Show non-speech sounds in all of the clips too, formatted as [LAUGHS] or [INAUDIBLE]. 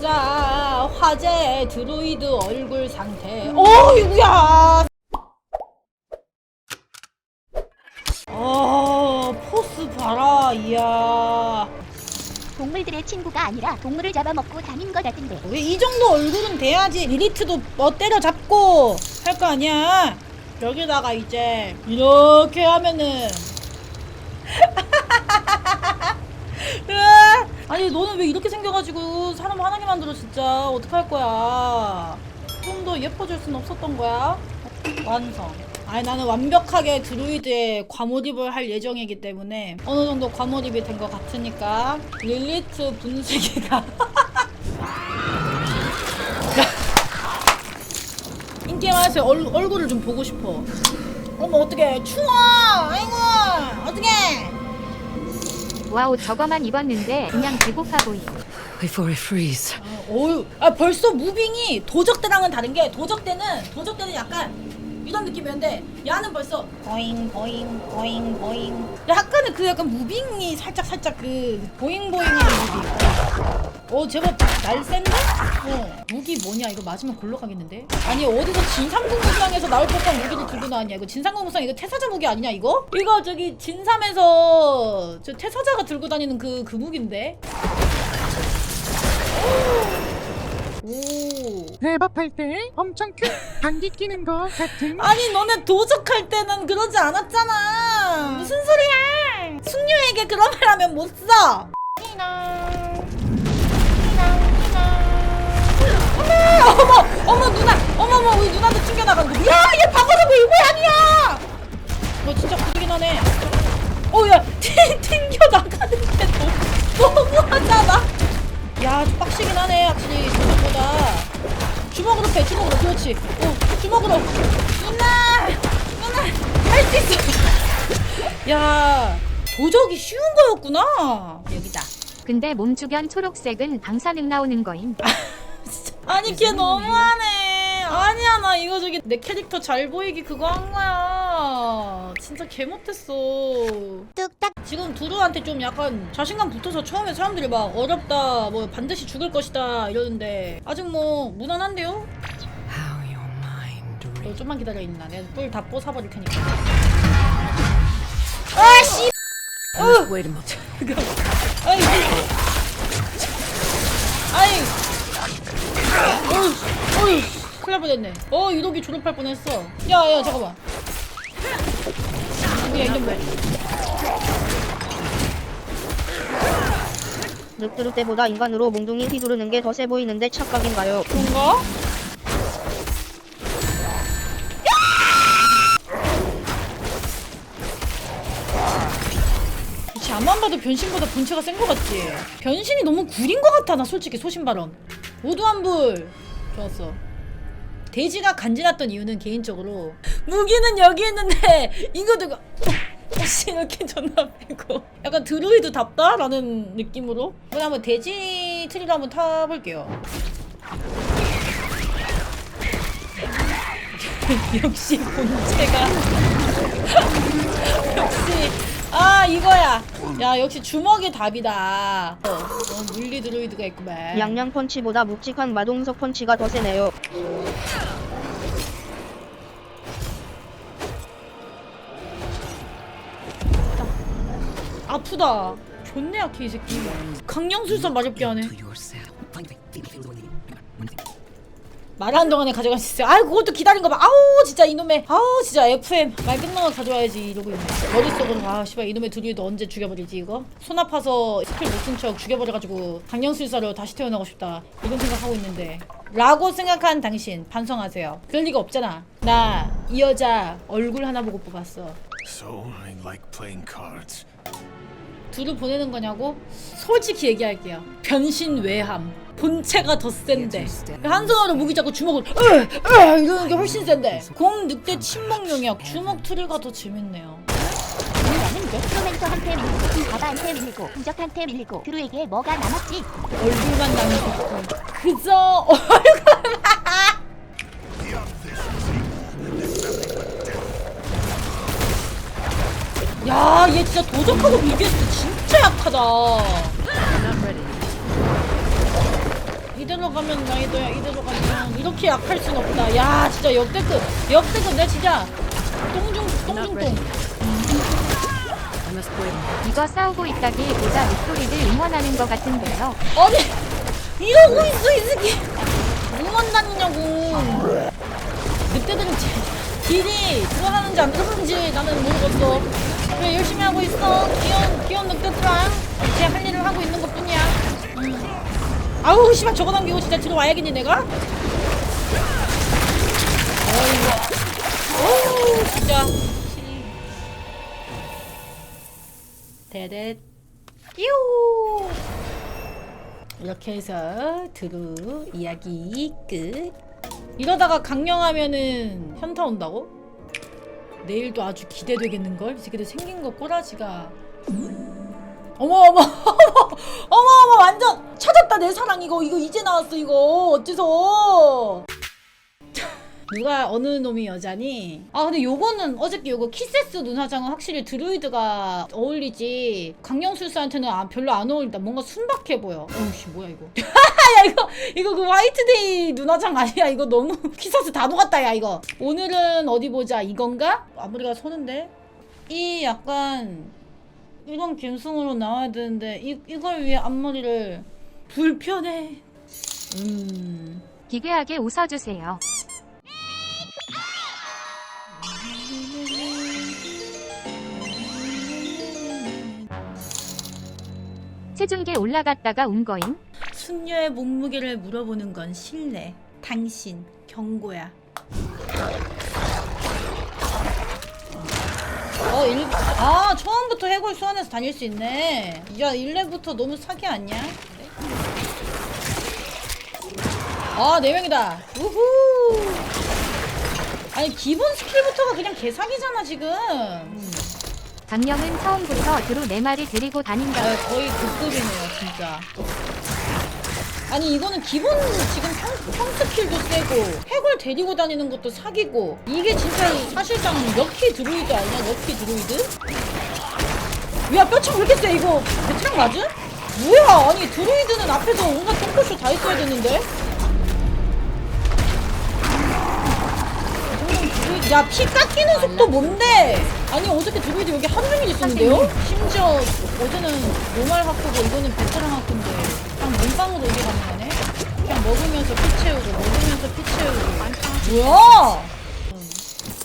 자 화제 드루이드 얼굴 상태. 어이구야! 어 포스 봐라 이야. 동물들의 친구가 아니라 동물을 잡아먹고 다닌 것 같은데. 왜 이 정도 얼굴은 돼야지. 리리트도 뭐 때려잡고 할 거 아니야. 여기다가 이제 이렇게 하면은 [LAUGHS] 으아! 아니 너는 왜 이렇게 생겨가지고 사람 화나게 만들어 진짜. 어떡할 거야. 좀 더 예뻐질 순 없었던 거야. 완성. 아니 나는 완벽하게 드루이드에 과몰입을 할 예정이기 때문에 어느 정도 과몰입이 된 것 같으니까 릴리트 분쇄기가 [LAUGHS] 인기 많아서 얼, 얼굴을 좀 보고 싶어. 어머 어떡해. 추워! 아이고 어떡해 와우 저거만 입었는데 그냥 배고파 보임. Before I freeze. 어유 아 벌써 무빙이 도적 때랑은 다른 게 도적 때는 도적 때는 약간 이런 느낌이었는데 야는 벌써 보잉 보잉 보잉 보잉 약간의 그 약간 무빙이 살짝 살짝 그 보잉 보잉한 무빙 어 제법 날 센데? 어. 무기 뭐냐? 이거 맞으면 골로 가겠는데? 아니 어디서 진상공무상에서 나올 법한 무기를 들고 나왔냐? 이거 진상공무상 이거 태사자 무기 아니냐 이거? 이거 저기 진삼에서 저 태사자가 들고 다니는 그 그 무기인데? 오. 대박할 때 엄청 큰 방귀 끼는 것 같은? 아니 너네 도적할 때는 그러지 않았잖아. 무슨 소리야? 숙녀에게 그런 말 하면 못써 어머 어머 어머 누나. 어머 어머 우리 누나도 튕겨 나간다 야얘 바보라고 이거 아니야? 너 진짜 구리긴 하네. 어 야 튕겨나가는데 너. 너무하잖아. 야 좀 빡시긴 하네 확실히. 도적보다. 주먹으로 패 주먹으로. 그렇지. 어 주먹으로. 누나 누나 할 수 있어. 야 도적이 쉬운 거였구나. 여기다. 근데 몸 주변 초록색은 방사능 나오는 거임. [LAUGHS] 아니 걔 너무하네. 아니야 나 이거 저기 내 캐릭터 잘 보이기 그거 한 거야. 진짜 개 못했어. 뚝딱. 지금 두루한테 좀 약간 자신감 붙어서 처음에 사람들이 막 어렵다 뭐 반드시 죽을 것이다 이러는데 아직 뭐 무난한데요? 너 reads. 좀만 기다려 있나? 내가 뿔다 뽀사버릴 테니까. 아씨! Wait a minute. 아이 아이 어휴 어휴 큰일 날 뻔했네 어 이덕이 졸업할 뻔했어 야 야 잠깐만 뭐야 이놈 뭐야 늑두루 때보다 인간으로 몽둥이 휘두르는 게 더 세 보이는데 착각인가요? 그런가? 그치 앞만 봐도 변신보다 본체가 센거 같지? 변신이 너무 구린 거 같아 나 솔직히 소신발언 모두환불. 좋았어. 돼지가 간지났던 이유는 개인적으로 무기는 여기 있는데 이거 두고 혹시 이렇게 존나 빼고. 약간 드루이드 답다? 라는 느낌으로. 이번에 한번 돼지 트리를 한번 타볼게요. [LAUGHS] 역시 본체가 [LAUGHS] 역시 아 이거야. 야 역시 주먹이 답이다. 어, 어 물리 드루이드가 있구만. 양양 펀치보다 묵직한 마동석 펀치가 더 세네요. 아프다. 존내 약해 이 새끼. 강령술사 마렵게 하네. 말하는 동안에 가져갈 수 있어요. 아이 그것도 기다린 거 봐. 아우 진짜 이놈의 아우 진짜 FM 말 끝나고 가져와야지 이러고 있네. 머릿속으로 아 씨발 이놈의 두리도 언제 죽여버리지 이거? 손 아파서 스킬 못 쓴 척 죽여버려가지고 강령술사로 다시 태어나고 싶다 이런 생각하고 있는데 라고 생각한 당신 반성하세요. 그럴 리가 없잖아. 나 이 여자 얼굴 하나 보고 뽑았어. So I like playing cards. 둘을 보내는 거냐고? 솔직히 얘기할게요. 변신 외함. 본체가 더 센데. 한 손으로 무기 잡고 주먹을 으, 으, 이러는 게 훨씬 센데. 공 늑대 침묵 용역 주먹 트리가 더 재밌네요. 아는데 프로멘토한테 밀리고 바다한테 밀리고 부적한테 밀리고 드루에게 뭐가 남았지 얼굴만 남고 그저 얼굴 야, 얘 진짜 도적하고 비교했을 때 진짜 약하다. 이 이대로 가면 나이도야 이대로 가면 이렇게 약할 순 없다 야 진짜 역대급 역대급 내 진짜 똥중 똥중똥. 이거 싸우고 있다기보다 늑돌이를 응원하는 것 같은데요. 아니 이러고 있어 이 새끼 뭐만 다니냐고 늑대들은 지- 딜이 들어가는지 안 들어가는지 나는 모르겠어 그래 열심히 하고 있어. 귀여운 귀여운 늑대들랑 제할 일을 하고 있는 것 뿐이야. 음. 아우 씨발 저거 남기고 진짜 들어와야겠니 내가? 어이구. 어우 진짜. 데뎃 끼우. 이렇게 해서 드루 이야기 끝. 이러다가 강령하면은 현타 온다고? 내일도 아주 기대되겠는걸? 이 새끼들 생긴 거 꼬라지가. 어머 [LAUGHS] 어머 어머 어머 완전 찾았다 내 사랑 이거. 이거 이제 나왔어 이거. 어째서? [LAUGHS] 누가 어느 놈이 여자니? 아 근데 요거는 어저께 요거 키세스 눈화장은 확실히 드루이드가 어울리지. 강령술사한테는 아, 별로 안 어울린다. 뭔가 순박해 보여. 어우씨 뭐야 이거 [LAUGHS] 야 이거 이거 그 화이트데이 눈화장 아니야 이거 너무 [LAUGHS] 키세스 다 녹았다 야 이거 오늘은 어디 보자 이건가? 앞머리가 서는데 이 약간 이런 감성으로 나와야 되는데 이, 이걸 위해 앞머리를 불편해 음 기괴하게 웃어주세요. 체중계 올라갔다가 운 거임. 숙녀의 몸무게를 물어보는 건 실례. 당신 경고야. 어, 일, 아, 처음부터 해골 소환해서 다닐 수 있네. 야, 1렙부터 너무 사기 아니야? 아, 4명이다. 우후. 아니, 기본 스킬부터가 그냥 개사기잖아, 지금. 강령은 처음부터 드루 네 마리 데리고 다닌다. 아, 거의 극급이네요, 진짜. 아니 이거는 기본 지금 평, 평 스킬도 세고 핵을 데리고 다니는 것도 사기고 이게 진짜 사실상 럭키 드루이드 아니야? 럭키 드루이드? 야 뼈창 왜 이렇게 세 이거 베테랑 맞음? 뭐야 아니 드루이드는 앞에서 온갖 똥꼬쇼 다 있어야 되는데? 야피 깎이는 속도 뭔데? 아니 어저께 드루이드 여기 하루 종일 있었는데요? 심지어 어제는 노말 하크고 이거는 베테랑 그냥 몸빵으로 이게 가능하네? 그냥 먹으면서 피 채우고 먹으면서 피 채우고 뭐야?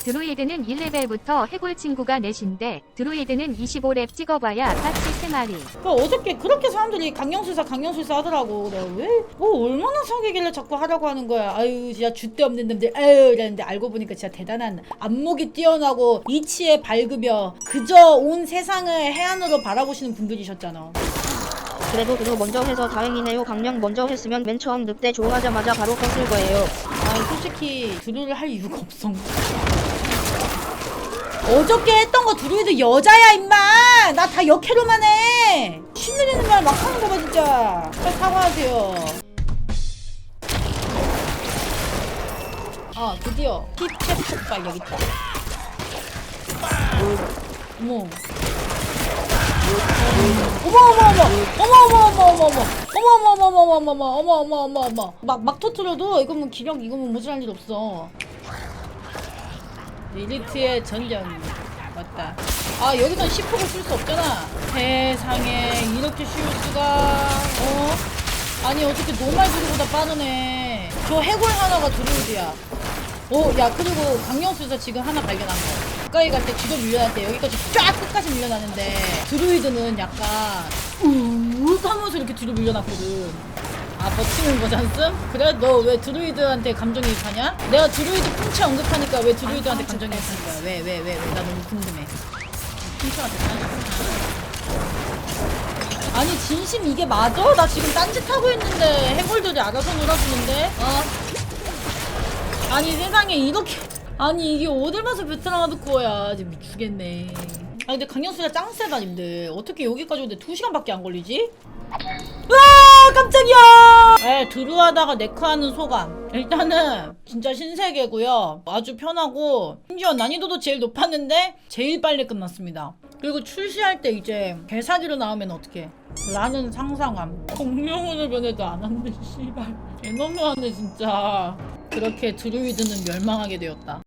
드루이드는 1레벨부터 해골 친구가 넷인데 드루이드는 25렙 찍어봐야 까치 3마리. 그 어저께 그렇게 사람들이 강령술사 강령술사 하더라고 내가 왜? 뭐 얼마나 사귀길래 자꾸 하라고 하는 거야 아유 진짜 줏대 없는 놈들 아유 이랬는데 알고 보니까 진짜 대단한 안목이 뛰어나고 이치에 밝으며 그저 온 세상을 해안으로 바라보시는 분들이셨잖아 그래도 드루 먼저 해서 다행이네요. 강령 먼저 했으면 맨 처음 늑대 좋아하자마자 바로 껐을 거예요. 아 솔직히 드루를 할 이유가 없어. 어저께 했던 거 드루이드 여자야 임마! 나 다 역해로만 해! 신내리는 말 막 하는 거 봐 진짜. 빨리 사과하세요. 아 드디어 힙 캡 폭발 여기 있다. 어머 어머 어머 어머 어머 어머 어머 어머 어머 어머 어머 어머 어머 어머 어머 막막 터트려도 이거 뭐 기력 이거 뭐 모자랄 일 없어 리리트의 전령 맞다 아 여기선 10%를 쓸 수 없잖아 세상에 이렇게 쉬울 수가 어? 아니 어떻게 노말 드루보다 빠르네 저 해골 하나가 드루이드야 오 야 그리고 강령술사 지금 하나 발견한 거 가까이 갈 때 뒤로 밀려날 때 여기까지 쫙 끝까지 밀려나는데 드루이드는 약간 우욱 하면서 이렇게 뒤로 밀려났거든 아 버티는 거지 않음? 그래? 너 왜 드루이드한테 감정이입하냐? 내가 드루이드 풍채 언급하니까 왜 드루이드한테 감정이입하는 거야? 왜 왜 왜 왜 나 너무 궁금해 풍채한테 사랑했구나 아니 진심 이게 맞아? 나 지금 딴짓하고 있는데 해골들이 알아서 놀아주는데? 어? 아니 세상에 이렇게 아니 이게 어딜 봐서 베트남 하드코어야 지금 미치겠네. 아 근데 강영수가 짱 세다 님들. 어떻게 여기까지 오는데 2시간밖에 안 걸리지? 으아 깜짝이야! 네, 에 드루하다가 네크하는 소감. 일단은 진짜 신세계고요. 아주 편하고 심지어 난이도도 제일 높았는데 제일 빨리 끝났습니다. 그리고 출시할 때 이제 개사기로 나오면 어떡해. 라는 상상함. 공룡으로 변해도 안 한대 씨발. 개놈이 왔네 진짜. 그렇게 드루이드는 멸망하게 되었다.